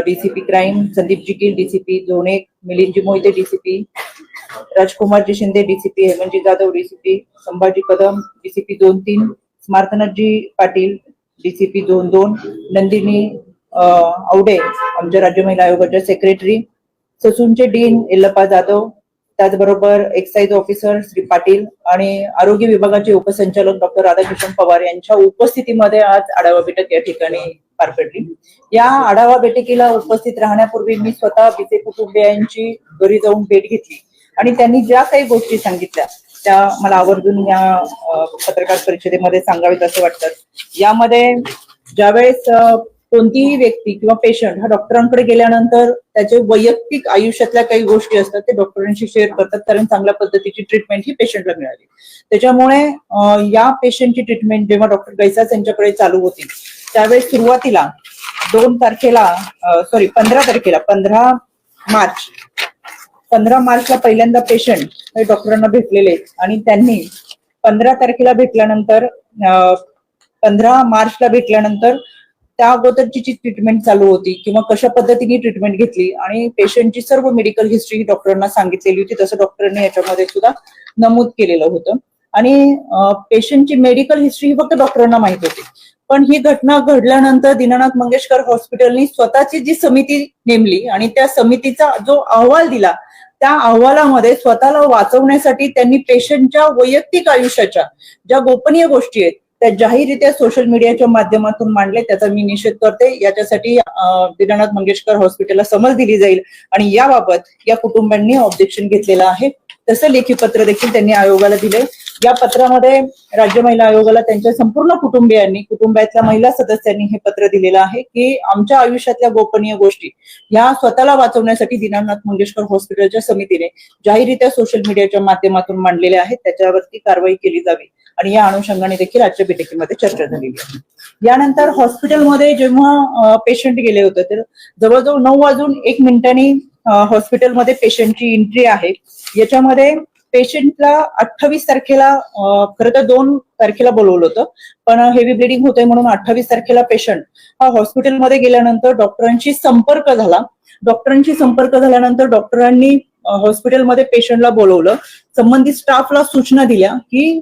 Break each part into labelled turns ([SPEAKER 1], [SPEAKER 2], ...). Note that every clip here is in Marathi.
[SPEAKER 1] डीसीपी क्राईम संदीप जिकील डीसीपी झोन एक मिलिंदजी मोहिते डीसीपी राजकुमारजी शिंदे डीसीपी हेमंतजी जाधव डीसीपी संभाजी कदम डीसीपी दोन तीन स्मार्तनाथजी पाटील डीसीपी दोन दोन नंदिनी आवडे आमच्या राज्य महिला आयोगाच्या सेक्रेटरी ससूनचे डीन येल्लप्पा जाधव त्याचबरोबर एक्साईज ऑफिसर श्री पाटील आणि आरोग्य विभागाचे उपसंचालक डॉक्टर राधाकिशन पवार यांच्या उपस्थितीमध्ये आज आढावा बैठक या ठिकाणी परफेक्टली या आढावा बैठकीला उपस्थित राहण्यापूर्वी मी स्वतः बिते कुटुंबियांची घरी जाऊन भेट घेतली. आणि त्यांनी ज्या काही गोष्टी सांगितल्या त्या मला आवर्जून या पत्रकार परिषदेमध्ये सांगावेत असं वाटतं यामध्ये ज्यावेळेस कोणतीही व्यक्ती किंवा पेशंट हा डॉक्टरांकडे गेल्यानंतर त्याचे वैयक्तिक आयुष्यातल्या काही गोष्टी असतात ते डॉक्टरांशी शेअर करतात कारण चांगल्या पद्धतीची ट्रीटमेंट ही पेशंटला मिळाली. त्याच्यामुळे या पेशंटची ट्रीटमेंट जेव्हा डॉक्टर गैसास यांच्याकडे चालू होती त्यावेळेस सुरुवातीला दोन तारखेला सॉरी पंधरा तारखेला पंधरा मार्च पंधरा मार्चला पहिल्यांदा पेशंट हे डॉक्टरांना भेटलेले आणि त्यांनी पंधरा तारखेला भेटल्यानंतर पंधरा मार्चला भेटल्यानंतर त्या अगोदरची जी ट्रीटमेंट चालू होती किंवा कशा पद्धतीने ट्रीटमेंट घेतली आणि पेशंटची सर्व मेडिकल हिस्ट्री डॉक्टरांना सांगितलेली होती तसं डॉक्टरांनी याच्यामध्ये सुद्धा नमूद केलेलं होतं. आणि पेशंटची मेडिकल हिस्ट्री ही फक्त डॉक्टरांना माहीत होती. पण ही घटना घडल्यानंतर दीनानाथ मंगेशकर हॉस्पिटलनी स्वतःची जी समिती नेमली आणि त्या समितीचा जो अहवाल दिला त्या अहवालामध्ये स्वतःला वाचवण्यासाठी त्यांनी पेशंटच्या वैयक्तिक आयुष्याच्या ज्या गोपनीय गोष्टी आहेत त्या जाहीररित्या सोशल मीडियाच्या माध्यमातून मांडले त्याचा मी निषेध करते. याच्यासाठी दीनानाथ मंगेशकर हॉस्पिटलला समज दिली जाईल आणि याबाबत या कुटुंबांनी ऑब्जेक्शन घेतलेलं आहे. तसं लेखी पत्र देखील त्यांनी आयोगाला दिले या पत्रामध्ये राज्य महिला आयोगाला त्यांच्या संपूर्ण कुटुंबियांनी कुटुंबातल्या महिला सदस्यांनी हे पत्र दिलेलं आहे की आमच्या आयुष्यातल्या गोपनीय गोष्टी ह्या स्वतःला वाचवण्यासाठी दीनानाथ मंगेशकर हॉस्पिटलच्या समितीने जाहीररित्या सोशल मीडियाच्या माध्यमातून मांडलेल्या आहेत. त्याच्यावरती कारवाई केली जावी आणि या अनुषंगाने देखील आजच्या बैठकीमध्ये चर्चा झालेली आहे. यानंतर हॉस्पिटलमध्ये जेव्हा पेशंट गेले होते तर जवळजवळ नऊ वाजून एक मिनिटांनी हॉस्पिटलमध्ये पेशंटची एंट्री आहे. याच्यामध्ये पेशंटला अठ्ठावीस तारखेला खरं तर दोन तारखेला बोलवलं होतं पण हेवी ब्लिडिंग होतंय म्हणून अठ्ठावीस तारखेला पेशंट हा हॉस्पिटलमध्ये गेल्यानंतर डॉक्टरांशी संपर्क झाला. डॉक्टरांशी संपर्क झाल्यानंतर डॉक्टरांनी हॉस्पिटलमध्ये पेशंटला बोलवलं. संबंधित स्टाफला सूचना दिल्या की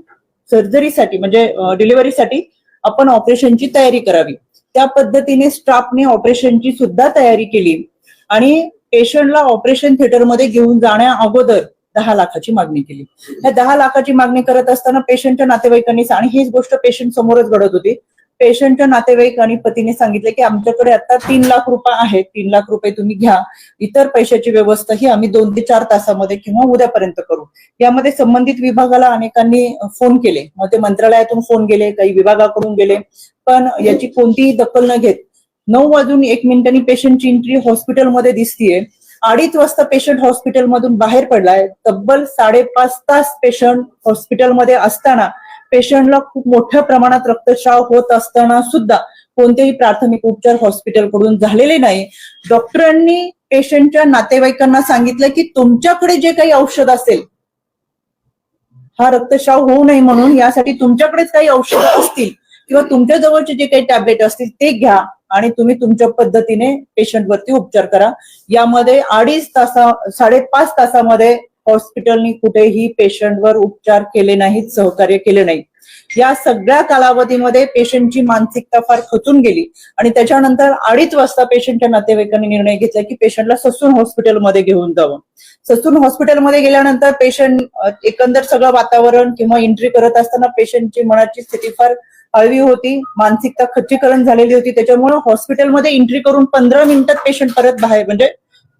[SPEAKER 1] सर्जरीसाठी म्हणजे डिलिव्हरीसाठी आपण ऑपरेशनची तयारी करावी. त्या पद्धतीने स्टाफने ऑपरेशनची सुद्धा तयारी केली. आणि पेशंटला ऑपरेशन थिएटरमध्ये घेऊन जाण्या अगोदर दहा लाखाची मागणी केली. या दहा लाखाची मागणी करत असताना पेशंटच्या नातेवाईकांनी आणि हीच गोष्ट पेशंट समोरच घडत होती. पेशंटच्या नातेवाईक आणि पतीने सांगितले की आमच्याकडे आता तीन लाख रुपये आहेत. तीन लाख रुपये तुम्ही घ्या. इतर पैशाची व्यवस्था ही आम्ही दोन ते चार तासामध्ये किंवा उद्यापर्यंत करू. यामध्ये संबंधित विभागाला अनेकांनी फोन केले. मग ते मंत्रालयातून फोन गेले काही विभागाकडून गेले. पण याची कोणतीही दखल न घेत नऊ वाजून एक मिनिटांनी पेशंटची एंट्री हॉस्पिटलमध्ये दिसतीये. अडीच वाजता पेशंट हॉस्पिटलमधून बाहेर पडलाय. तब्बल साडेपाच तास पेशंट हॉस्पिटलमध्ये असताना पेशंटला खूप मोठ्या प्रमाणात रक्तस्राव होत असताना सुद्धा कोणतेही प्राथमिक उपचार हॉस्पिटलकडून झालेले नाही. डॉक्टरांनी पेशंटच्या नातेवाईकांना सांगितलं की तुमच्याकडे जे काही औषध असेल हा रक्तस्राव होऊ नये म्हणून यासाठी तुमच्याकडेच काही औषधं असतील किंवा तुमच्या जवळचे जे काही टॅबलेट असतील ते घ्या. आणि तुम्ही तुमच्या पद्धतीने पेशंटवरती उपचार करा. यामध्ये अडीच तासा साडेपाच तासामध्ये हॉस्पिटलनी कुठेही पेशंटवर उपचार केले नाहीत सहकार्य केले नाही या सगळ्या कालावधीमध्ये पेशंटची मानसिकता फार खचून गेली आणि त्याच्यानंतर अडीच वाजता पेशंटच्या नातेवाईकांनी निर्णय घेतला की पेशंटला ससून हॉस्पिटलमध्ये घेऊन जावं. ससून हॉस्पिटलमध्ये गेल्यानंतर पेशंट एकंदर सगळं वातावरण किंवा एंट्री करत असताना पेशंटची मनाची स्थिती फार हळवी होती मानसिकता खच्चीकरण झालेली होती त्याच्यामुळे हॉस्पिटलमध्ये एंट्री करून पंधरा मिनिटात पेशंट परत बाहेर म्हणजे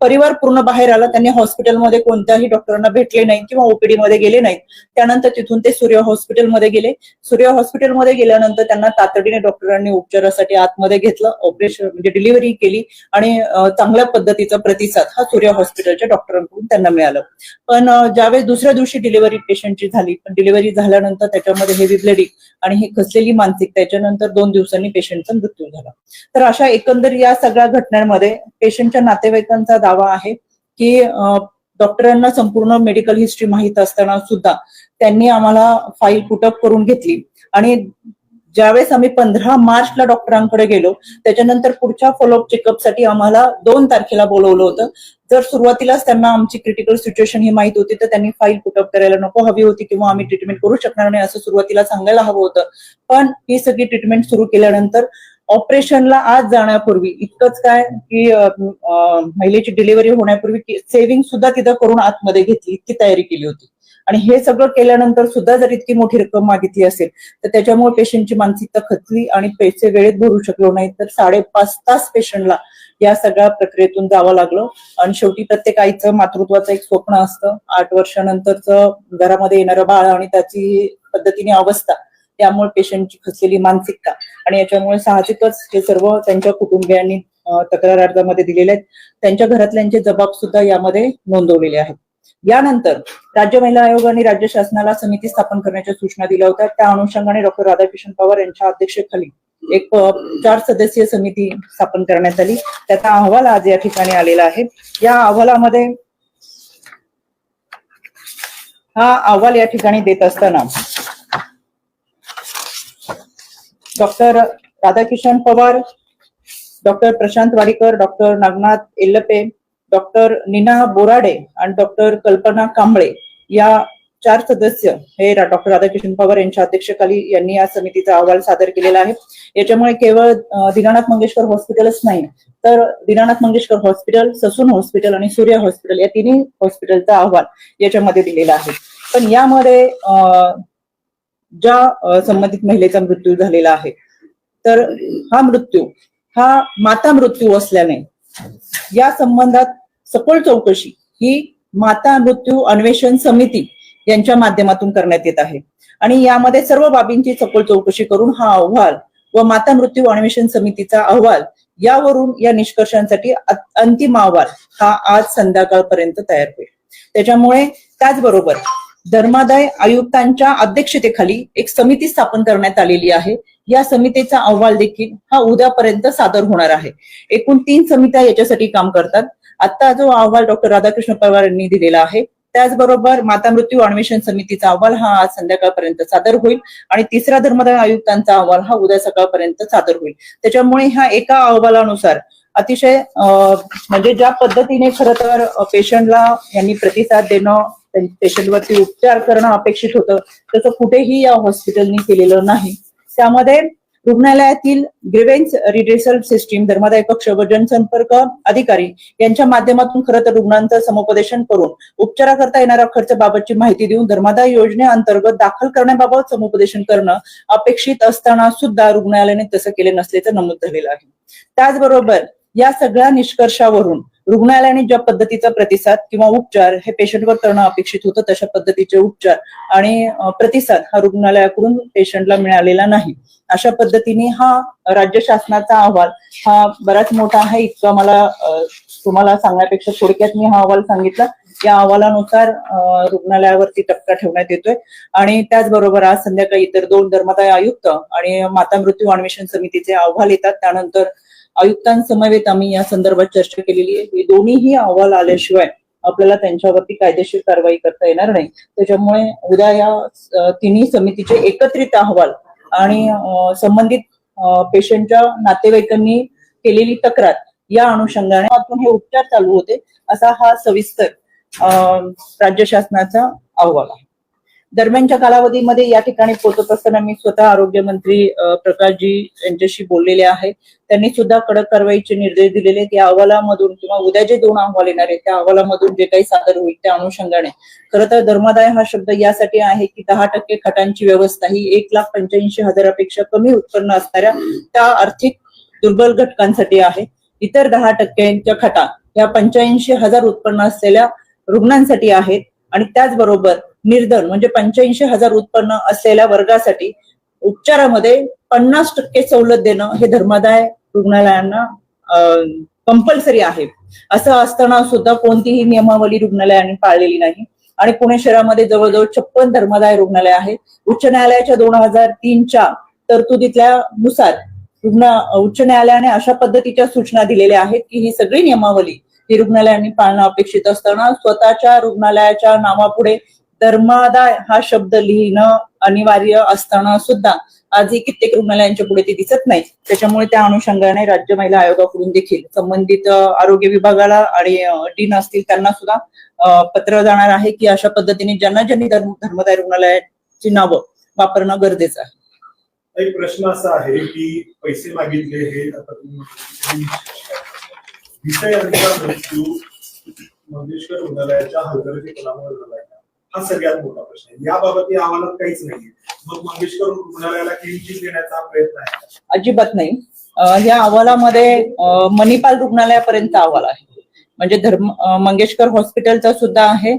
[SPEAKER 1] परिवार पूर्ण बाहेर आला त्यांनी हॉस्पिटलमध्ये कोणत्याही डॉक्टरांना भेटले नाही किंवा ओपीडी मध्ये गेले नाहीत. त्यानंतर तिथून ते सूर्य हॉस्पिटलमध्ये गेले. सूर्य हॉस्पिटलमध्ये गेल्यानंतर त्यांना तातडीने डॉक्टरांनी उपचारासाठी आतमध्ये घेतलं ऑपरेशन म्हणजे डिलिव्हरी केली आणि चांगल्या पद्धतीचा प्रतिसाद हा सूर्य हॉस्पिटलच्या डॉक्टरांकडून त्यांना मिळालं. पण ज्यावेळेस दुसऱ्या दिवशी डिलिव्हरी पेशंटची झाली पण डिलिव्हरी झाल्यानंतर त्याच्यामध्ये हेवी ब्लडिंग आणि ही खचलेली मानसिक त्याच्यानंतर दोन दिवसांनी पेशंटचा मृत्यू झाला. तर अशा एकंदर या सगळ्या घटनांमध्ये पेशंटच्या नातेवाईकांचा दावा आहे की डॉक्टरांना संपूर्ण मेडिकल हिस्ट्री माहीत असताना सुद्धा त्यांनी आम्हाला फाईल पुटअप करून घेतली. आणि ज्यावेळेस आम्ही पंधरा मार्चला डॉक्टरांकडे गेलो त्याच्यानंतर पुढच्या फॉलोअप चेकअपसाठी आम्हाला दोन तारखेला बोलवलं होतं. जर सुरुवातीलाच त्यांना आमची क्रिटिकल सिच्युएशन ही माहीत होती तर त्यांनी फाईल पुटअप करायला नको हवी होती किंवा आम्ही ट्रीटमेंट करू शकणार नाही असं सुरुवातीला सांगायला हवं होतं. पण ही सगळी ट्रीटमेंट सुरू केल्यानंतर ऑपरेशनला आज जाण्यापूर्वी इतकंच काय की महिलेची डिलिव्हरी होण्यापूर्वी सेव्हिंग सुद्धा तिथं करून आतमध्ये घेतली इतकी तयारी केली होती. आणि हे सगळं केल्यानंतर सुद्धा जर इतकी मोठी रक्कम मागितली असेल तर त्याच्यामुळे पेशंटची मानसिकता खचली आणि पैसे वेळेत भरू शकलो नाही तर साडेपाच तास पेशंटला या सगळ्या प्रक्रियेतून जावं लागलं. आणि शेवटी प्रत्येक आईचं मातृत्वाचं एक स्वप्न असतं. आठ वर्षानंतरचं घरामध्ये येणारं बाळ आणि त्याची पद्धतीने अवस्था त्यामुळे पेशंटची खचलेली मानसिकता आणि याच्यामुळे साहजिकच हे सर्व त्यांच्या कुटुंबियांनी तक्रार अर्जामध्ये दिलेले आहेत. त्यांच्या घरातल्यांचे जबाब सुद्धा यामध्ये नोंदवलेले आहेत. यानंतर राज्य महिला आयोग आणि राज्य शासनाला समिती स्थापन करण्याच्या सूचना दिल्या होत्या. त्या अनुषंगाने डॉक्टर राधाकृष्ण पवार यांच्या अध्यक्षतेखाली एक चार सदस्यीय समिती स्थापन करण्यात आली. त्याचा अहवाल आज या ठिकाणी आलेला आहे. या अहवालामध्ये हा अहवाल या ठिकाणी देत असताना doctor Radhakishan Pawar doctor Prashant Wadikar doctor Nagnath Ellape doctor Nina Borade आणि डॉक्टर कल्पना कांबळे या चार सदस्य हे डॉक्टर राधाकिशन पवार यांच्या अध्यक्षतेखाली यांनी या समितीचा अहवाल सादर केलेला आहे. याच्यामुळे केवळ दिनानाथ दीनानाथ मंगेशकर हॉस्पिटलच नाही तर दीनानाथ मंगेशकर हॉस्पिटल ससून हॉस्पिटल आणि सूर्य हॉस्पिटल या तिन्ही हॉस्पिटलचा अहवाल याच्यामध्ये दिलेला आहे. पण यामध्ये ज्या संबंधित महिलेचा मृत्यू झालेला आहे. तर हा मृत्यू हा माता मृत्यू असल्याने या संबंधात सखोल चौकशी ही माता मृत्यू अन्वेषण समिती यांच्या माध्यमातून करण्यात येत आहे. आणि यामध्ये सर्व बाबींची सखोल चौकशी करून हा अहवाल व माता मृत्यू अन्वेषण समितीचा अहवाल यावरून या निष्कर्षांसाठी अंतिम अहवाल हा आज संध्याकाळपर्यंत तयार होईल. त्याच्यामुळे त्याचबरोबर धर्मादाय आयुक्तांच्या अध्यक्षतेखाली एक समिती स्थापन करण्यात आलेली आहे. या समितीचा अहवाल देखील हा उद्यापर्यंत सादर होणार आहे. एकूण तीन समित्या याच्यासाठी काम करतात. आता जो अहवाल डॉक्टर राधाकृष्ण पवार यांनी दिलेला आहे त्याचबरोबर माता मृत्यू अन्वेषण समितीचा अहवाल हा आज संध्याकाळपर्यंत सादर होईल आणि तिसरा धर्मदाय आयुक्तांचा अहवाल हा उद्या सकाळपर्यंत सादर होईल. त्याच्यामुळे ह्या एका अहवालानुसार अतिशय म्हणजे ज्या पद्धतीने खरं तर पेशंटला यांनी प्रतिसाद देणं पेशंटवरती उपचार करणं अपेक्षित होतं. तसं कुठेही या हॉस्पिटलनी केलेलं नाही. त्यामध्ये रुग्णालयातील ग्रिव्हेन्स रिड्रेसल सिस्टीम धर्मादाय कक्ष व जनसंपर्क अधिकारी यांच्या माध्यमातून खरं तर रुग्णांचं समुपदेशन करून उपचाराकरता येणाऱ्या खर्चाबाबतची माहिती देऊन धर्मादाय योजनेअंतर्गत दाखल करण्याबाबत समुपदेशन करणं अपेक्षित असताना सुद्धा रुग्णालयाने तसं केले नसल्याचं नमूद झालेलं आहे. त्याचबरोबर या सगळ्या निष्कर्षावरून रुग्णालयाने ज्या पद्धतीचा प्रतिसाद किंवा उपचार हे पेशंटवर करणं अपेक्षित होतं तशा पद्धतीचे उपचार आणि प्रतिसाद हा रुग्णालयाकडून पेशंटला मिळालेला नाही. अशा पद्धतीने हा राज्य शासनाचा अहवाल हा बराच मोठा आहे इतका मला तुम्हाला सांगण्यापेक्षा थोडक्यात मी हा अहवाल सांगितला. या अहवालानुसार रुग्णालयावरती टप्पा ठेवण्यात येतोय. आणि त्याचबरोबर आज संध्याकाळी इतर दोन धर्मदाय आयुक्त आणि माता मृत्यू अन्वेषण समितीचे अहवाल येतात. त्यानंतर आयुक्तांसमवेत आम्ही या संदर्भात चर्चा केलेली आहे. हे दोन्हीही अहवाल आल्याशिवाय आपल्याला त्यांच्यावरती कायदेशीर कारवाई करता येणार नाही. त्याच्यामुळे उद्या या तिन्ही समितीचे एकत्रित अहवाल आणि संबंधित पेशंटच्या नातेवाईकांनी केलेली तक्रार या अनुषंगाने हे उपचार चालू होते असा हा सविस्तर राज्य शासनाचा अहवाल आहे. दरम्यानच्या कालावधीमध्ये या ठिकाणी पोहोचत असताना मी स्वतः आरोग्यमंत्री प्रकाशजी यांच्याशी बोललेले आहे. त्यांनी सुद्धा कडक कारवाईचे निर्देश दिलेले आहेत. या अहवालामधून किंवा उद्या जे दोन अहवाल येणार आहेत त्या अहवालामधून जे काही सादर होईल त्या अनुषंगाने. खरं तर धर्मादाय हा शब्द यासाठी आहे की दहा टक्के खटांची व्यवस्था ही एक लाख पंच्याऐंशी हजारापेक्षा कमी उत्पन्न असणाऱ्या त्या आर्थिक दुर्बल घटकांसाठी आहे. इतर दहा टक्क्यांच्या खटा या पंच्याऐंशी हजार उत्पन्न असलेल्या रुग्णांसाठी आहेत. आणि त्याचबरोबर निर्धन म्हणजे पंच्याऐंशी हजार उत्पन्न असलेल्या वर्गासाठी उपचारामध्ये पन्नास टक्के सवलत देणं हे धर्मादाय रुग्णालयांना कंपल्सरी आहे. असं असताना सुद्धा कोणतीही नियमावली रुग्णालयाने पाळलेली नाही. आणि पुणे शहरामध्ये जवळजवळ छप्पन धर्मादाय रुग्णालय आहे उच्च न्यायालयाच्या दोन हजार तीनच्या तरतुदीतल्या नुसार रुग्ण उच्च न्यायालयाने अशा पद्धतीच्या सूचना दिलेल्या आहेत की ही सगळी नियमावली ही रुग्णालयांनी पाळणं अपेक्षित असताना स्वतःच्या रुग्णालयाच्या नावापुढे धर्मादाय हा शब्द लिहिणं अनिवार्य असताना सुद्धा आजही कित्येक रुग्णालयांच्या पुढे ते दिसत नाही त्याच्यामुळे त्या अनुषंगाने राज्य महिला आयोगाकडून देखील संबंधित आरोग्य विभागाला आणि डीन असतील त्यांना सुद्धा पत्र जाणार आहे की अशा पद्धतीने ज्यांना ज्यांनी धर्म धर्मदाय रुग्णालयाची नावं वापरणं गरजेचं आहे.
[SPEAKER 2] एक प्रश्न असा आहे की पैसे मागितले हे आता विषय मृत्यू मंगेशकर रुग्णालयाच्या हलगर्जीपणामुळे झाला आहे हा सगळ्यात मोठा प्रश्न आहे. याबाबत या अहवालात काहीच नाहीये. मग मंगेशकर रुग्णालयाला क्लीन चिट देण्याचा प्रयत्न आहे.
[SPEAKER 1] अजिबात नाही. ह्या या अहवालामध्ये मणिपाल रुग्णालयापर्यंत अहवाल आहे. म्हणजे धर्म मंगेशकर हॉस्पिटलचा सुद्धा आहे.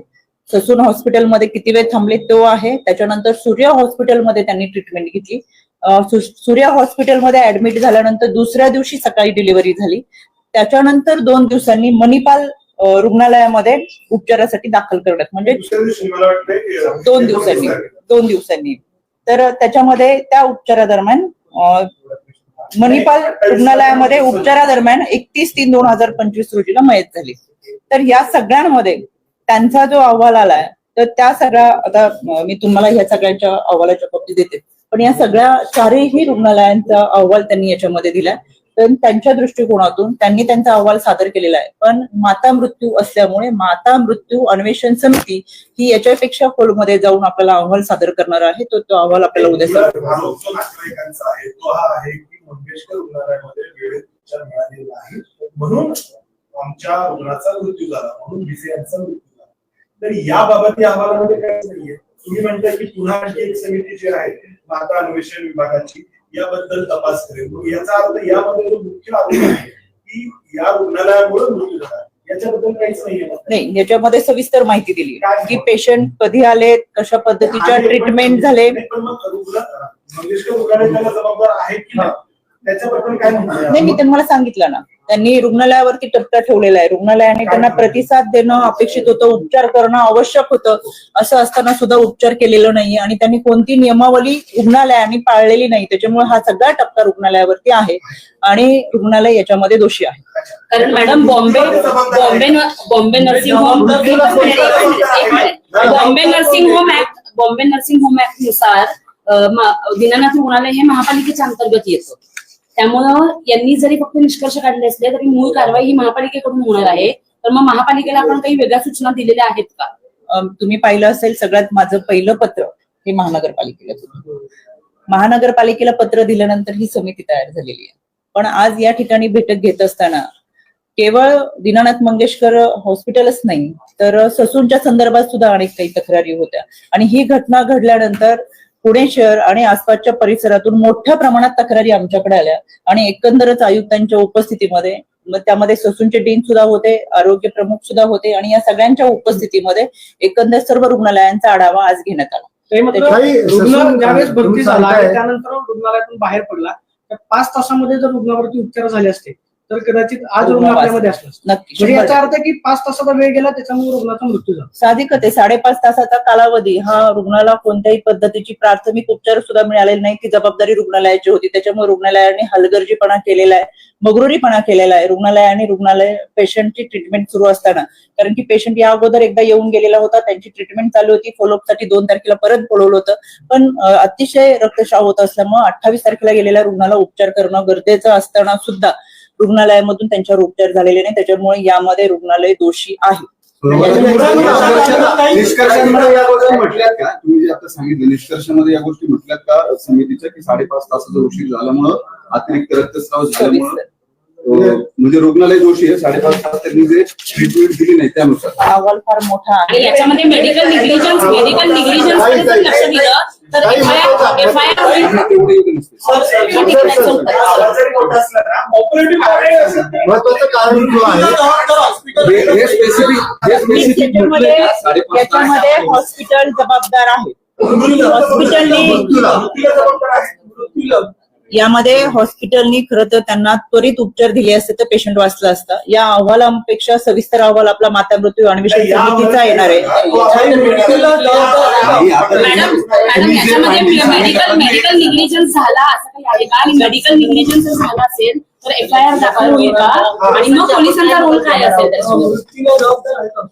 [SPEAKER 1] ससून हॉस्पिटलमध्ये किती वेळ थांबले तो आहे. त्याच्यानंतर सूर्य हॉस्पिटलमध्ये त्यांनी ट्रीटमेंट घेतली. सूर्य हॉस्पिटलमध्ये ऍडमिट झाल्यानंतर दुसऱ्या दिवशी सकाळी डिलिव्हरी झाली. त्याच्यानंतर दोन दिवसांनी मणिपाल रुग्णालयामध्ये उपचारासाठी दाखल करण्यात. म्हणजे दोन दिवसांनी दोन दिवसांनी. तर त्याच्यामध्ये त्या उपचारादरम्यान मणिपाल रुग्णालयामध्ये उपचारादरम्यान एकतीस तीन दोन हजार पंचवीस रोजीला मयत झाली. तर या सगळ्यांमध्ये त्यांचा जो अहवाल आलाय तर त्या सगळ्या आता मी तुम्हाला ह्या सगळ्यांच्या अहवालाच्या बाबतीत देते. पण या सगळ्या चारही रुग्णालयांचा अहवाल त्यांनी याच्यामध्ये दिलाय. तर त्यांच्या दृष्टिकोनातून त्यांनी त्यांचा अहवाल सादर केलेला आहे. पण माता मृत्यू असल्यामुळे माता मृत्यू अन्वेषण समिती ही याच्यापेक्षा खोलमध्ये जाऊन आपल्याला अहवाल सादर करणार आहे. तो तो अहवाल आपल्याला उद्या
[SPEAKER 2] म्हणून आमच्या रुग्णाचा मृत्यू झाला म्हणून मृत्यू झाला. तर याबाबत या अहवालामध्ये काहीच नाहीये. तुम्ही म्हणताय की पुन्हा आणखी एक समिती जी आहे माता अन्वेषण विभागाची याबद्दल तपास करेल. मग याचा अर्थ यामध्ये जो मुख्य आरोप आहे की या रुग्णालयामुळे मृत्यू झाला. याच्याबद्दल काहीच नाहीये. ना.
[SPEAKER 1] नाही याच्यामध्ये सविस्तर माहिती दिली? की पेशंट कधी आले कशा पद्धतीच्या ट्रीटमेंट झाले?
[SPEAKER 2] पण मग मंगेशकर रुग्णालय त्याला जबाबदार आहे की नाही? त्याच्याबद्दल काय म्हणताय
[SPEAKER 1] नाही मी तुम्हाला सांगितलं ना. त्यांनी रुग्णालयावरती टप्प्या ठेवलेला आहे. रुग्णालयाने त्यांना प्रतिसाद देणं अपेक्षित होतं. उपचार करणं आवश्यक होतं. असं असताना सुद्धा उपचार केलेलं नाही आणि त्यांनी कोणती नियमावली रुग्णालयाने पाळलेली नाही. त्याच्यामुळे हा सगळा टप्पा रुग्णालयावरती आहे. आणि रुग्णालय याच्यामध्ये दोषी आहे.
[SPEAKER 3] कारण मॅडम बॉम्बे बॉम्बे न- बॉम्बे नर्सिंग होम एक minute. Bombay nursing home act Bombay nursing home ऍक्टनुसार अं, मा- दीनानाथ रुग्णालय हे महापालिकेच्या अंतर्गत येतं. त्यामुळं यांनी जरी फक्त निष्कर्ष काढले असले तरी मूळ कारवाई ही महापालिकेकडून होणार आहे. तर मग महापालिकेला आपण काही वेगळ्या सूचना दिलेल्या आहेत का?
[SPEAKER 1] तुम्ही पाहिलं असेल सगळ्यात माझं पहिलं पत्र हे महानगरपालिकेला महानगरपालिकेला पत्र दिल्यानंतर ही समिती तयार झालेली आहे. पण आज या ठिकाणी बैठक घेत असताना केवळ दीनानाथ मंगेशकर हॉस्पिटलच नाही तर ससूनच्या संदर्भात सुद्धा अनेक काही तक्रारी होत्या. आणि ही घटना घडल्यानंतर पुणे शहर आणि आसपासच्या परिसरातून मोठ्या प्रमाणात तक्रारी आमच्याकडे आल्या. आणि एकंदरच आयुक्तांच्या उपस्थितीमध्ये मग त्यामध्ये ससूनचे डीन सुद्धा होते आरोग्य प्रमुख सुद्धा होते आणि या सगळ्यांच्या उपस्थितीमध्ये एकंदर सर्व रुग्णालयांचा आढावा आज घेण्यात आला.
[SPEAKER 4] रुग्ण ज्यावेळेस भरती झाला त्यानंतर रुग्णालयातून बाहेर पडला तर पाच तासामध्ये जर रुग्णावरती उपचार झाले असते तर कदाचित आज रुग्ण आपल्यामध्ये असता.
[SPEAKER 1] नक्की
[SPEAKER 4] म्हणजे याचा अर्थ की पाच तासाचा वेळ गेला त्याच्यामुळे रुग्णाचा मृत्यू झाला.
[SPEAKER 1] साहजिकच आहे साडेपाच तासाचा कालावधी. हा रुग्णाला कोणत्याही पद्धतीची प्राथमिक उपचार सुद्धा मिळालेले नाही ती जबाबदारी रुग्णालयाची होती. त्याच्यामुळे रुग्णालयाने हलगर्जीपणा केलेला आहे मगरुरीपणा केलेला आहे. रुग्णालयाने रुग्णालय पेशंटची ट्रीटमेंट सुरू असताना. कारण की पेशंट या अगोदर एकदा येऊन गेलेला होता त्यांची ट्रीटमेंट चालू होती. फॉलोअपसाठी दोन तारखेला परत बोलवलं होतं. पण अतिशय रक्तस्राव होत असल्यामुळे अठ्ठावीस तारखेला गेलेल्या रुग्णाला उपचार करणं गरजेचं असताना सुद्धा रुग्णालयामधून त्यांच्यावर उपचार झालेले नाही. त्याच्यामुळे यामध्ये रुग्णालय दोषी आहे.
[SPEAKER 5] निष्कर्षांमध्ये या गोष्टी म्हटल्यात का? तुम्ही जे आता सांगितलं निष्कर्षामध्ये या गोष्टी म्हटल्यात का? समितीच्या की साडेपाच तासाचा उशीर झाल्यामुळं अतिरिक्त रक्तस्राव झाल्यामुळं? म्हणजे रुग्णालय दोषी आहे साडेपाच तास त्यांनी जे ट्रीटमेंट दिली नाही त्यानुसार.
[SPEAKER 1] हा अहवाल फार मोठा आहे.
[SPEAKER 3] याच्यामध्ये मेडिकल निग्लिजन्स मेडिकल निग्लिजन्स लक्ष दिलं तर होईल.
[SPEAKER 5] तेवढं नसतं. महत्वाचं कारण जो आहे हे- हे स्पेसिफिक हे स्पेसिफिक
[SPEAKER 1] याच्यामध्ये
[SPEAKER 5] म्हटलंय का साडेपाच
[SPEAKER 1] याच्यामध्ये
[SPEAKER 5] तास
[SPEAKER 1] हॉस्पिटल जबाबदार आहे. हॉस्पिटलनी
[SPEAKER 2] जबाबदार आहे. मृत्यूला.
[SPEAKER 1] यामध्ये हॉस्पिटलनी खरं तर त्यांना त्वरित उपचार दिले असते तर पेशंट वाचला असता. या अहवालापेक्षा सविस्तर अहवाल आपला माता मृत्यू अन्वेषण समितीचा येणार आहे.
[SPEAKER 3] मेडिकल
[SPEAKER 5] सांगितलं-
[SPEAKER 3] मेडिकल निग्लिजन्स झाला असं काही आहे का आणि मेडिकल निग्लिजन्स जर झाला असेल तर एफ आय आर दाखल होईल का? आणि मग पोलिसांचा रोल काय असेल त्याच्यामध्ये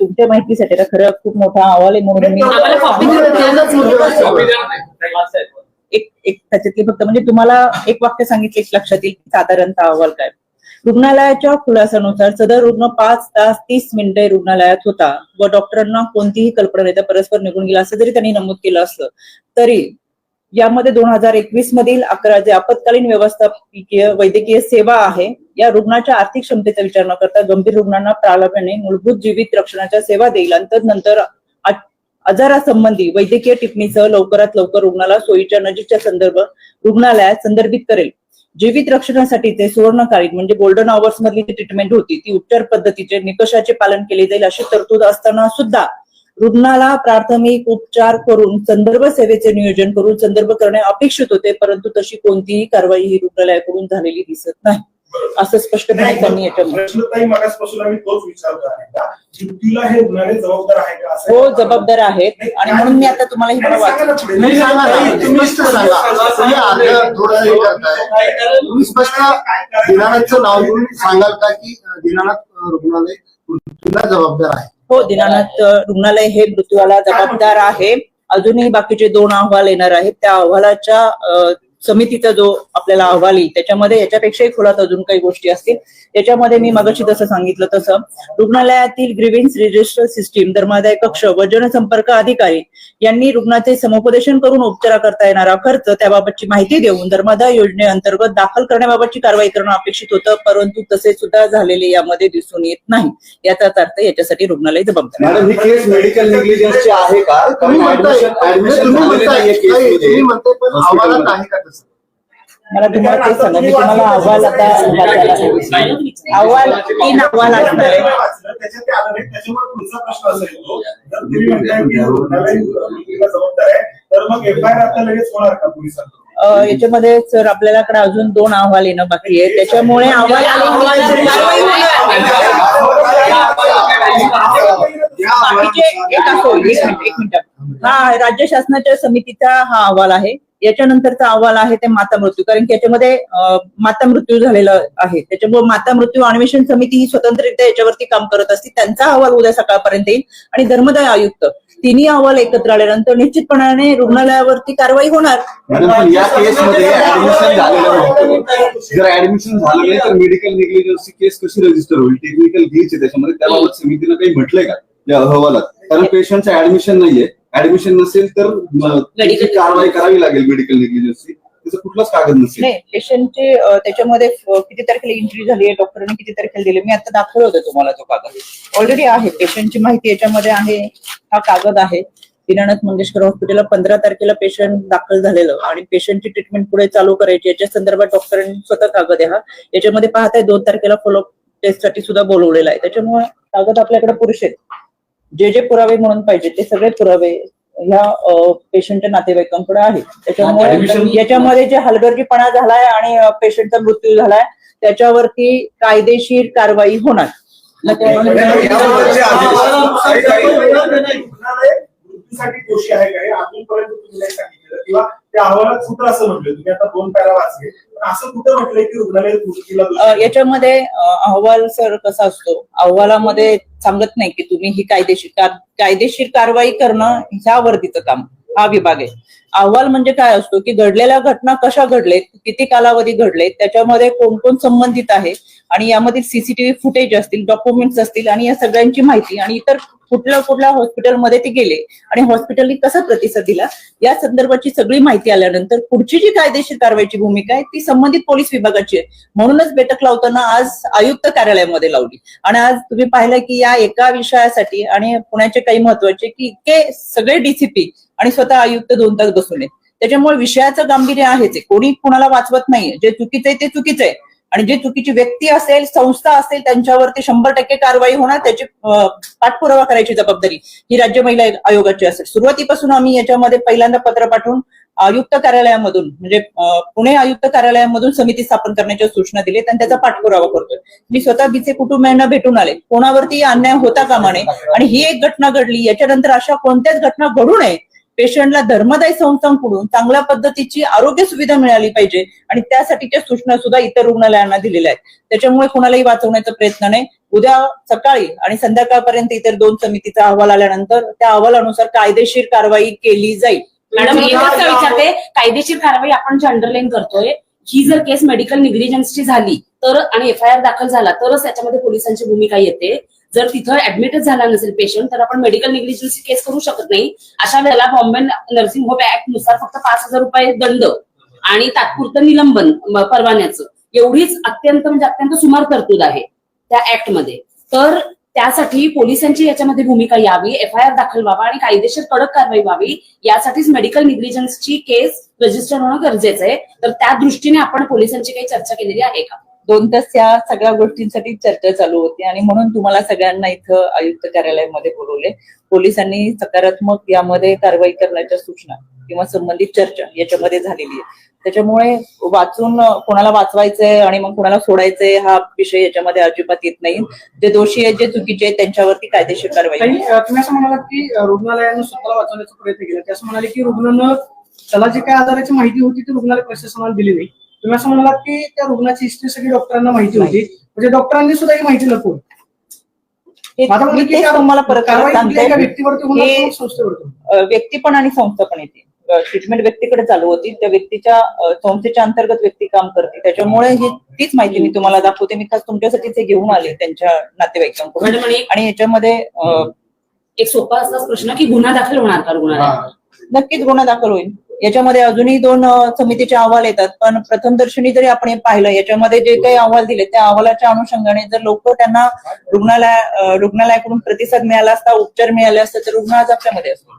[SPEAKER 1] तुमच्या माहितीसाठी खरं खूप मोठा अहवाल आहे म्हणून मी
[SPEAKER 3] आम्हाला कॉपी
[SPEAKER 1] एक एक त्याच्यातली फक्त म्हणजे तुम्हाला एक वाक्य सांगितले की लक्षात येईल साधारणतः अहवाल काय. रुग्णालयाच्या खुलासानुसार सदर रुग्ण पाच तास तीस मिनिटे रुग्णालयात होता व डॉक्टरांना कोणतीही कल्पना नाही परस्पर निघून गेला असं जरी त्यांनी नमूद केलं असलं तरी यामध्ये दोन हजार एकवीस मधील अकरा जे आपत्कालीन व्यवस्थापकीय वैद्यकीय सेवा आहे या रुग्णाच्या आर्थिक क्षमतेचा विचार न करता गंभीर रुग्णांना प्राधान्याने मूलभूत जीवित रक्षणाच्या सेवा देईल आणि नंतर आजारासंबंधी वैद्यकीय टिप्पणीसह लवकरात लवकर रुग्णाला सोयीच्या नजीकच्या संदर्भ रुग्णालयात संदर्भित करेल. जीवित रक्षणासाठीचे सुवर्णकालीन म्हणजे गोल्डन आवर्स मधली जी ट्रीटमेंट होती ती उपचार पद्धतीचे निकषाचे पालन केले जाईल अशी तरतूद असताना सुद्धा रुग्णाला प्राथमिक उपचार करून संदर्भ सेवेचे नियोजन करून संदर्भ करणे अपेक्षित होते परंतु तशी कोणतीही कारवाई ही रुग्णालयाकडून झालेली दिसत नाही. असं स्पष्टपणे त्यांनी.
[SPEAKER 2] मागासपासून आम्ही तोच विचारतो आहे का मृत्यूला हे रुग्णालय जबाबदार आहे का?
[SPEAKER 1] हो जबाबदार आहेत. आणि म्हणून मी आता तुम्हाला ही
[SPEAKER 6] तुम्ही स्पष्ट हे स्पष्ट दिनानाथचं नाव घेऊन सांगाल का की दीनानाथ रुग्णालय मृत्यूला जबाबदार आहे?
[SPEAKER 1] हो दीनानाथ रुग्णालय हे मृत्यूला जबाबदार आहे. अजूनही बाकीचे दोन अहवाल येणार आहेत. त्या अहवालाच्या समितीचा जो आपल्याला अहवाल येईल त्याच्यामध्ये याच्यापेक्षाही खोलात अजून काही गोष्टी असतील. याच्यामध्ये मी मगाशी जसं सांगितलं तसं रुग्णालयातील ग्रीव्हन्स रजिस्टर सिस्टीम धर्मादाय कक्ष व जनसंपर्क अधिकारी यांनी रुग्णाचे समुपदेशन करून उपचार करता येणारा खर्च त्याबाबतची माहिती देऊन धर्मादाय योजनेअंतर्गत दाखल करण्याबाबतची कारवाई करणं अपेक्षित होतं परंतु तसे सुद्धा झालेले यामध्ये दिसून येत नाही. याचाच अर्थ याच्यासाठी रुग्णालय जबाबदार
[SPEAKER 5] ही केस मेडिकल आहे का
[SPEAKER 1] मला तुम्हाला ते सांगा मी तुम्हाला अहवाल आता वाचायला. अहवाल तीन अहवाल असणार आहे याच्यामध्ये सर आपल्याकडे अजून दोन अहवाल येणं बाकी आहे त्याच्यामुळे अहवाल हा राज्य शासनाच्या समितीचा हा अहवाल आहे. याच्यानंतरचा अहवाल आहे ते माता मृत्यू कारण की याच्यामध्ये माता मृत्यू झालेला आहे. त्याच्यामुळे माता मृत्यू अन्वेषण समिती ही स्वतंत्ररित्या याच्यावरती काम करत असते. त्यांचा अहवाल उद्या सकाळपर्यंत येईल. आणि धर्मदाय आयुक्त तिन्ही अहवाल एकत्र आल्यानंतर निश्चितपणाने रुग्णालयावरती कारवाई होणार.
[SPEAKER 5] या केसमध्ये ऍडमिशन झालेलं नव्हतं. जर ऍडमिशन झालं नाही तर मेडिकल नेग्लिजन्सची केस कशी रजिस्टर होईल? टेक्निकल घ्यायची त्याच्यामध्ये. त्याबाबत समितीनं काही म्हटलंय का? अहवालात. कारण पेशंटचं ऍडमिशन नाहीये. ऍडमिशन नसेल तर त्याची कारवाई करावी लागेल मेडिकल नेग्लिजन्सची त्याचं कुठलाच कागद नसेल.
[SPEAKER 1] नाही पेशंटचे त्याच्यामध्ये किती तारखेला इंट्री झाली आहे डॉक्टरांनी किती तारखेला दिली मी आता दाखवलं होतं तुम्हाला तो कागद. ऑलरेडी आहे पेशंटची माहिती याच्यामध्ये आहे हा कागद आहे. दीनानाथ मंगेशकर हॉस्पिटलला पंधरा तारखेला पेशंट दाखल झालेलं आणि पेशंटची ट्रीटमेंट पुढे चालू करायची. याच्या संदर्भात डॉक्टरांनी स्वतः कागद आहे हा. याच्यामध्ये पाहताय दोन तारखेला फॉलोअप टेस्टसाठी सुद्धा बोलवलेला आहे. त्याच्यामुळे कागद आपल्याकडे पुरुष आहेत. जे जे पुरावे म्हणून पाहिजे ते सगळे पुरावे ह्या पेशंटच्या नातेवाईकांकडे आहेत. त्याच्यामुळे याच्यामध्ये जे हलगर्जीपणा झालाय आणि पेशंटचा मृत्यू झालाय त्याच्यावरती कायदेशीर कारवाई होणार.
[SPEAKER 2] मृत्यूसाठी दोषी आहे सांगितलं किंवा त्या अहवालात कुठं असं म्हटलं? तुम्ही आता दोन पॅरा वाचले. पण असं कुठं म्हटलंय की रुग्णालय?
[SPEAKER 1] याच्यामध्ये अहवाल सर कसा असतो? अहवालामध्ये सांगत नाही की तुम्ही ही कायदेशीर कायदेशीर कारवाई करणं ह्या वर्दीचं काम. हा विभाग आहे. अहवाल म्हणजे काय असतो की घडलेल्या घटना कशा घडलेत किती कालावधी घडलेत त्याच्यामध्ये कोण कोण संबंधित आहे आणि यामधील सीसीटीव्ही फुटेज असतील डॉक्युमेंट्स असतील आणि या सगळ्यांची माहिती आणि इतर कुठल्या कुठल्या हॉस्पिटलमध्ये ते गेले आणि हॉस्पिटलनी कसा प्रतिसाद दिला या संदर्भाची सगळी माहिती आल्यानंतर पुढची जी कायदेशीर कारवाईची भूमिका आहे ती संबंधित पोलीस विभागाची आहे. म्हणूनच बैठक लावताना आज आयुक्त कार्यालयामध्ये लावली. आणि आज तुम्ही पाहिलं की या एका विषयासाठी आणि पुण्याचे काही महत्त्वाचे की इतके सगळे डीसीपी आणि स्वतः आयुक्त दोन तास बसून आहेत. त्याच्यामुळे विषयाचं गांभीर्य आहेच. आहे कोणी कुणाला वाचवत नाहीये. जे चुकीचं आहे ते चुकीचं आहे. आणि जे चुकीची व्यक्ती असेल संस्था असेल त्यांच्यावरती शंभर टक्के कारवाई होणार त्याची पाठपुरावा करायची जबाबदारी ही राज्य महिला आयोगाची असेल. सुरुवातीपासून आम्ही याच्यामध्ये पहिल्यांदा पत्र पाठवून आयुक्त कार्यालयामधून म्हणजे पुणे आयुक्त कार्यालयामधून समिती स्थापन करण्याच्या सूचना दिलेत आणि त्याचा पाठपुरावा करतोय. मी स्वतः बीचे कुटुंबियांना भेटून आले. कोणावरती अन्याय होता कामा नये. आणि ही एक घटना घडली. याच्यानंतर अशा कोणत्याच घटना घडू नये पेशंटला धर्मदायी संस्थांकडून चांगल्या पद्धतीची आरोग्य सुविधा मिळाली पाहिजे आणि त्यासाठीच्या सूचना सुद्धा इतर रुग्णालयांना दिलेल्या आहेत. त्याच्यामुळे कोणालाही वाचवण्याचा प्रयत्न नाही. उद्या सकाळी आणि संध्याकाळपर्यंत इतर दोन समितीचा अहवाल आल्यानंतर त्या अहवालानुसार कायदेशीर कारवाई केली जाईल.
[SPEAKER 3] मॅडम एकच विचारते कायदेशीर कारवाई आपण जे अंडरलाईन करतोय ही जर केस मेडिकल निग्लिजन्सची झाली तर आणि एफ आय आर दाखल झाला तरच त्याच्यामध्ये पोलिसांची भूमिका येते. जर तिथं ऍडमिटच झाला नसेल पेशंट तर आपण मेडिकल निग्लिजन्सची केस करू शकत नाही. अशा वेळेला बॉम्बे नर्सिंग होम ऍक्टनुसार फक्त पाच हजार रुपये दंड आणि तात्पुरतं निलंबन परवान्याचं. एवढीच अत्यंत म्हणजे अत्यंत सुमार तरतूद आहे त्या ऍक्टमध्ये. तर त्यासाठी पोलिसांची याच्यामध्ये भूमिका यावी एफ आय आर दाखल व्हावा आणि कायदेशीर कडक कारवाई व्हावी यासाठीच मेडिकल निग्लिजन्सची केस रजिस्टर होणं गरजेचं आहे. तर त्या दृष्टीने आपण पोलिसांची काही चर्चा केलेली आहे का?
[SPEAKER 1] दोन तास त्या सगळ्या गोष्टींसाठी चर्चा चालू होती आणि म्हणून तुम्हाला सगळ्यांना इथं आयुक्त कार्यालयामध्ये बोलवले. पोलिसांनी सकारात्मक यामध्ये कारवाई करण्याच्या सूचना किंवा संबंधित चर्चा याच्यामध्ये झालेली आहे. त्याच्यामुळे वाचून कोणाला वाचवायचंय आणि मग कोणाला सोडायचंय हा विषय याच्यामध्ये अजिबात येत नाही. जे दोषी आहेत जे चुकीचे आहेत त्यांच्यावरती कायदेशीर कारवाई
[SPEAKER 4] तुम्ही असं म्हणालात की रुग्णालयानं स्वतःला वाचवण्याचा प्रयत्न केला. ते असं म्हणाले की रुग्णानं त्याला जे काय आजाराची माहिती होती ती रुग्णालय प्रशासनाला दिली नाही. तुम्ही असं म्हणालात की त्या रुग्णाची हिस्ट्री सगळी डॉक्टरांना माहिती होती. म्हणजे डॉक्टरांनी सुद्धा ही माहिती लपवली माझं म्हणणं
[SPEAKER 1] मी
[SPEAKER 4] की
[SPEAKER 1] तेच
[SPEAKER 4] त्या
[SPEAKER 1] तुम्हाला परत
[SPEAKER 4] कारवाई
[SPEAKER 1] सांगते.
[SPEAKER 4] कुठल्या एका व्यक्तीवरती होणार किंवा संस्थेवरती? होणार?
[SPEAKER 1] अ, व्यक्ती पण आणि संस्था पण येते. ट्रीटमेंट व्यक्तीकडे चालू होती. त्या व्यक्तीच्या संस्थेच्या अंतर्गत व्यक्ती काम करते. त्याच्यामुळे ही तीच माहिती मी तुम्हाला दाखवते. मी खास तुमच्यासाठीच हे घेऊन आले त्यांच्या नातेवाईकांकडून.
[SPEAKER 3] आणि
[SPEAKER 1] याच्यामध्ये
[SPEAKER 3] एक सोपा असाच प्रश्न की गुन्हा दाखल होणार का रुग्णालयात?
[SPEAKER 1] नक्कीच गुन्हा दाखल होईल. याच्यामध्ये अजूनही दोन समितीचे अहवाल येतात. पण प्रथमदर्शनी जरी आपण पाहिलं याच्यामध्ये जे काही अहवाल दिले त्या अहवालाच्या अनुषंगाने जर लोक त्यांना रुग्णालय रुग्णालयाकडून प्रतिसाद मिळाला असता उपचार मिळाले असता तर रुग्ण आज आपल्यामध्ये असतो.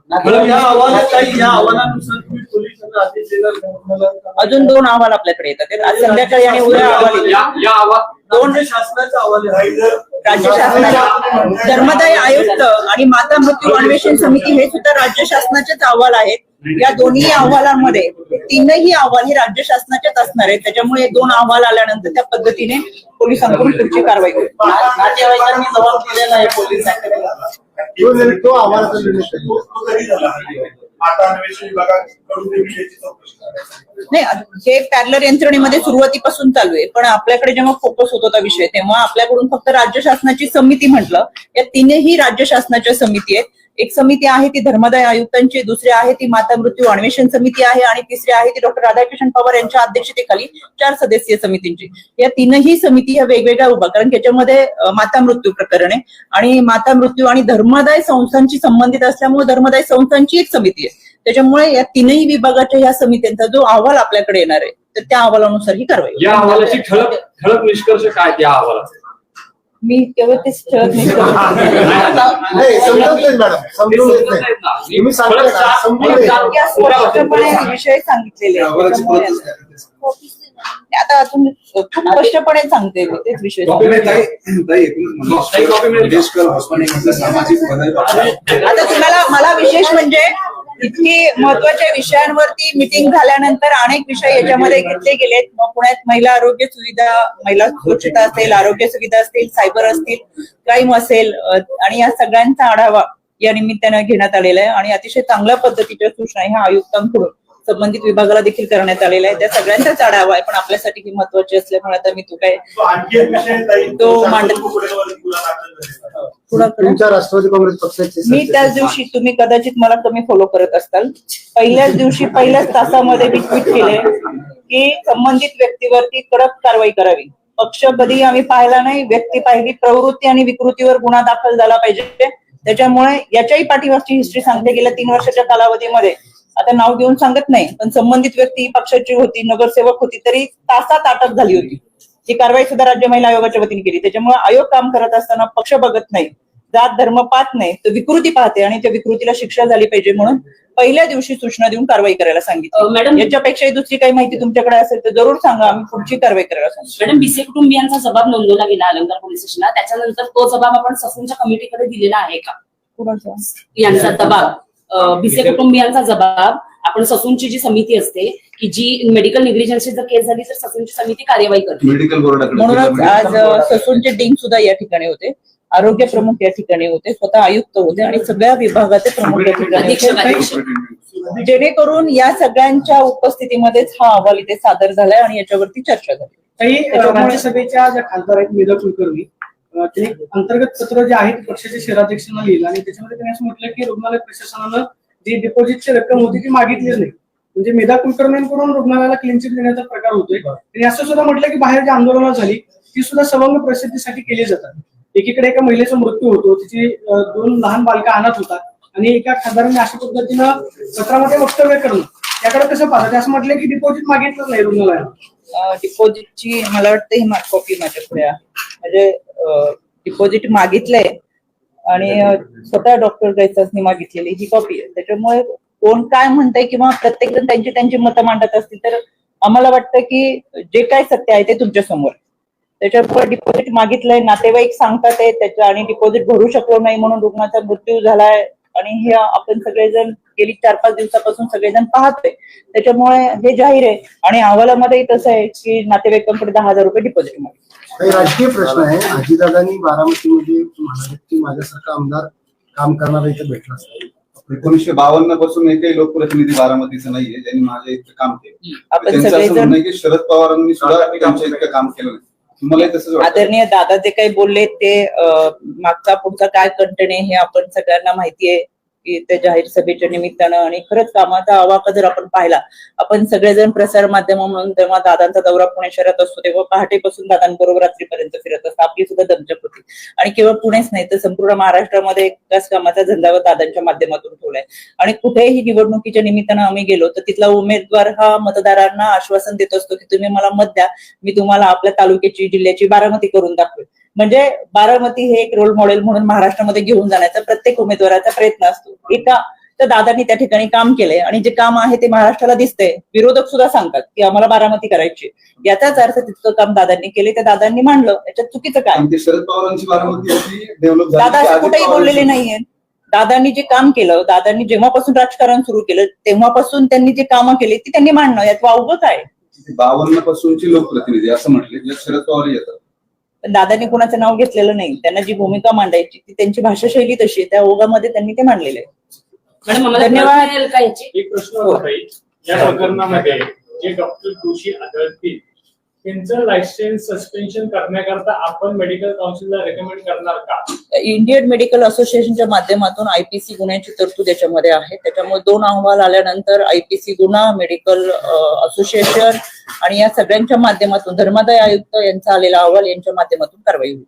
[SPEAKER 1] अजून दोन अहवाल आपल्याकडे येतात आज संध्याकाळी आणि उद्या अहवाल दोन-
[SPEAKER 7] राज्य शासनाचा अहवाल आहे.
[SPEAKER 1] राज्य शासनाचे धर्मदाय आयुक्त आणि माता मृत्यू अन्वेषण समिती हे सुद्धा राज्य शासनाचेच अहवाल आहेत या दोन्ही अहवालांमध्ये तीनही अहवाल हे राज्य शासनाचेच असणार आहेत त्याच्यामुळे हे दोन अहवाल आल्यानंतर त्या पद्धतीने पोलिसांकडून पुढची कारवाई होईल
[SPEAKER 7] नातेवाईकांनी जबाब दिलेला आहे पोलिसांकडे
[SPEAKER 6] तो आम्हाला
[SPEAKER 2] झाला आता अन्वेषण विभागाकडून याची चौकशी
[SPEAKER 1] नाही हे पॅरलर यंत्रणेमध्ये सुरुवातीपासून चालू आहे. पण आपल्याकडे जेव्हा फोकस होत होता विषय तेव्हा आपल्याकडून फक्त राज्य शासनाची समिती म्हटलं. या तीनही राज्य शासनाच्या समिती आहेत. एक समिती आहे ती धर्मदाय आयुक्तांची दुसरी आहे ती माता मृत्यू अन्वेषण समिती आहे आणि तिसरी आहे ती डॉक्टर राधाकिशन पवार यांच्या अध्यक्षतेखाली चार सदस्यीय समितींची. या तीनही समिती ह्या वेगवेगळ्या उभा कारण त्याच्यामध्ये माता मृत्यू प्रकरण आहे आणि माता मृत्यू आणि धर्मदाय संस्थांशी संबंधित असल्यामुळे धर्मदाय संस्थांची एक समिती आहे. त्याच्यामुळे या तीनही विभागाच्या या समित्यांचा जो अहवाल आपल्याकडे येणार आहे तर त्या अहवालानुसार ही कारवाई
[SPEAKER 8] या अहवालाची ठळक ठळक निष्कर्ष काय त्या अहवालाचा
[SPEAKER 1] मी केवळ तेच ठळक नाही.
[SPEAKER 6] समजत मॅडम समजून तुम्ही
[SPEAKER 1] स्पष्टपणे विषय सांगितलेले आता अजून खूप स्पष्टपणे सांगते मी तेच विषय आता तुम्हाला मला विशेष म्हणजे इतकी महत्त्वाच्या विषयांवरती मिटिंग झाल्यानंतर अनेक विषय याच्यामध्ये घेतले गेलेत. मग पुण्यात महिला आरोग्य सुविधा महिला सुरक्षिता असेल आरोग्य सुविधा असतील सायबर असतील क्राईम असेल आणि या सगळ्यांचा आढावा या निमित्तानं घेण्यात आलेला आहे. आणि अतिशय चांगल्या पद्धतीच्या सूचना ह्या आयुक्तांकडून. संबंधित विभागाला देखील करण्यात आलेला आहे. त्या सगळ्यांचाच आढावा आहे पण आपल्यासाठी ही महत्वाची असल्यामुळे आता मी तो काय
[SPEAKER 2] तो
[SPEAKER 1] मांडत-.
[SPEAKER 6] तुमच्या राष्ट्रवादी काँग्रेस पक्षाचे
[SPEAKER 1] मी त्याच दिवशी तुम्ही कदाचित मला कमी फॉलो करत असताल पहिल्याच दिवशी पहिल्याच तासामध्ये मी ट्विट केले की संबंधित व्यक्तीवरती कडक कारवाई करावी. पक्ष कधी आम्ही पाहिला नाही. व्यक्ती पाहिली प्रवृत्ती आणि विकृतीवर गुन्हा दाखल झाला पाहिजे. त्याच्यामुळे याच्याही पाठीमागची हिस्ट्री सांगते गेल्या तीन वर्षाच्या कालावधीमध्ये आता नाव घेऊन सांगत नाही पण संबंधित व्यक्ती पक्षाची होती नगरसेवक होती तरी तासात अटक झाली होती. ही कारवाई सुद्धा राज्य महिला आयोगाच्या वतीने केली. त्याच्यामुळे आयोग काम करत असताना पक्ष बघत नाही जात धर्म पाहत नाही तर विकृती पाहते आणि त्या विकृतीला शिक्षा झाली पाहिजे म्हणून पहिल्या दिवशी सूचना देऊन कारवाई करायला सांगितली.
[SPEAKER 3] मॅडम
[SPEAKER 1] याच्यापेक्षाही दुसरी काही माहिती तुमच्याकडे असेल तर जरूर सांगा आम्ही पुढची कारवाई करायला सांगू
[SPEAKER 3] मॅडम बीसे कुटुंबियांचा जबाब नोंदवला गेला अलंकार पोलीस स्टेशनला. त्याच्यानंतर तो जबाब आपण ससूनच्या कमिटीकडे दिलेला आहे का? यांचा दबाब अ, भिसे कुटुंबियांचा जबाब आपण ससूनची जी समिती असते की जी मेडिकल निग्लिजन्सची जर केस झाली तर ससूनची समिती कार्यवाही करते.
[SPEAKER 5] मेडिकल बोर्डाकडे
[SPEAKER 1] म्हणूनच आज ससूनचे डीन सुद्धा या ठिकाणी होते. आरोग्य प्रमुख या ठिकाणी होते. स्वतः आयुक्त होते आणि सगळ्या विभागाचे प्रमुख या ठिकाणी होते. जेणेकरून या सगळ्यांच्या उपस्थितीमध्येच हा अहवाल इथे सादर झालाय आणि याच्यावरती चर्चा झाली.
[SPEAKER 4] काही अं,
[SPEAKER 1] त्याच्यामुळे-
[SPEAKER 4] राज्यसभेच्या ज्या खासदार आहेत मेधा कुलकर्णी त्यांनी अंतर्गत पत्र जे आहे ते पक्षाच्या शहराध्यक्षांना लिहिलं. आणि त्याच्यामध्ये त्यांनी असं म्हटलं की रुग्णालय प्रशासनानं जी डिपॉझिटची रक्कम होती ती मागितलीच नाही. म्हणजे मेधा कुलकर्णींकडून रुग्णालयाला क्लीन चिट देण्याचा प्रकार होतोय. आणि असं सुद्धा म्हटलं की बाहेर जी आंदोलनं झाली ती सुद्धा सवंग प्रसिद्धीसाठी केली जातात. एकीकडे एका महिलेचा मृत्यू होतो तिची दोन लहान बालका अनाथ होतात. आणि एका खासदारांनी अशा पद्धतीनं पत्रामध्ये वक्तव्य करणं. याकडे कसं पाहतात? असं म्हटलं की डिपॉझिट मागितलं नाही रुग्णालयाला
[SPEAKER 1] डिपॉझिटची मला वाटतं ही कॉपी माझ्याकडे पुढे म्हणजे डिपॉझिट मागितलंय आणि स्वतः डॉक्टर गैसासनी मागितलेली ही कॉपी आहे. त्याच्यामुळे कोण काय म्हणतंय किंवा प्रत्येक जण त्यांची त्यांची मतं मांडत असतील तर आम्हाला वाटतं की जे काय सत्य आहे ते तुमच्यासमोर त्याच्यामुळे डिपॉझिट मागितलंय नातेवाईक सांगतात त्याच्या त्याचं आणि डिपॉझिट भरू शकलो नाही म्हणून रुग्णाचा मृत्यू झालाय आणि हे आपण सगळेजण गेली चार पाच दिवसापासून सगळेजण पाहतोय. त्याच्यामुळे हे जाहीर आहे. आणि अहवालामध्ये तसं आहे की नातेवाईकांकडे दहा हजार रुपये डिपॉझिट
[SPEAKER 6] काही राजकीय प्रश्न आहे. अजितदादांनी बारामतीमध्ये म्हणाले की माझ्यासारखा आमदार काम करणारा इथे भेटला असेल
[SPEAKER 5] एकोणीसशे बावन्नपासून एकही लोकप्रतिनिधी बारामतीचं नाहीये ज्यांनी माझ्या इतकं काम केलं.
[SPEAKER 1] आपण
[SPEAKER 5] त्यांचं असं
[SPEAKER 1] सगळेजण
[SPEAKER 5] म्हणणं की शरद पवारांनी सुद्धा त्यांच्या इतकं काम केलं नाही. तसंच
[SPEAKER 1] आदरणीय दादा जे काही बोलले ते अं, मागचा पुढचा काय कंटेन आहे हे आपण सगळ्यांना माहिती आहे. की त्या जाहीर सभेच्या निमित्तानं आणि खरंच कामाचा आवाका जर आपण पाहिला आपण सगळेजण प्रसार माध्यम म्हणून तेव्हा दादांचा दौरा पुणे शहरात असतो तेव्हा पहाटेपासून दादांबरोबर रात्रीपर्यंत फिरत असतो आपली सुद्धा दमचक होती. आणि केवळ पुणेच नाही तर संपूर्ण महाराष्ट्रामध्ये एकाच कामाचा झंडा दादांच्या माध्यमातून ठेवलाय. आणि कुठेही निवडणुकीच्या निमित्तानं आम्ही गेलो तर तिथला उमेदवार हा मतदारांना आश्वासन देत असतो की तुम्ही मला मत द्या मी तुम्हाला आपल्या तालुक्याची जिल्ह्याची बारामती करून दाखवेल. म्हणजे बारामती हे एक रोल मॉडेल म्हणून महाराष्ट्रामध्ये घेऊन जाण्याचा प्रत्येक उमेदवाराचा प्रयत्न असतो. एका तर दादांनी त्या ठिकाणी काम केलंय आणि जे काम आहे ते महाराष्ट्राला दिसतंय. विरोधक सुद्धा सांगतात की आम्हाला बारामती करायची याचाच अर्थ तितकं काम दादांनी केले त्या दादांनी मांडलं. याच्यात चुकीचं काय?
[SPEAKER 5] शरद पवारांची बारामती
[SPEAKER 1] दादा कुठेही बोललेले नाहीये. दादांनी जे काम केलं दादांनी जेव्हापासून राजकारण सुरू केलं तेव्हापासून त्यांनी जे कामं केली ती त्यांनी मांडणं. यात वावगं काय?
[SPEAKER 5] बावन्न पासूनची लोकप्रतिनिधी असं म्हटले. जे शरद पवार येतात.
[SPEAKER 1] पण दादांनी कुणाचं नाव घेतलेलं नाही त्यांना जी भूमिका मांडायची ती त्यांची भाषाशैली तशी आहे त्या ओघामध्ये त्यांनी ते मांडलेलं धन्यवाद.
[SPEAKER 3] प्रश्न
[SPEAKER 7] एक. या प्रकरणामध्ये जे डॉक्टर दोषी आढळतील त्यांचं लायसन्स सस्पेन्शन करण्याकरता आपण मेडिकल काउन्सिलला रेकमेंड करणार का?
[SPEAKER 1] इंडियन मेडिकल असोसिएशनच्या माध्यमातून आयपीसी गुन्ह्याची तरतूद याच्यामध्ये आहे. त्याच्यामुळे दोन अहवाल आल्यानंतर आयपीसी गुन्हा मेडिकल असोसिएशन आणि या सगळ्यांच्या माध्यमातून धर्मादाय आयुक्त यांचा आलेला अहवाल यांच्या माध्यमातून कारवाई होईल.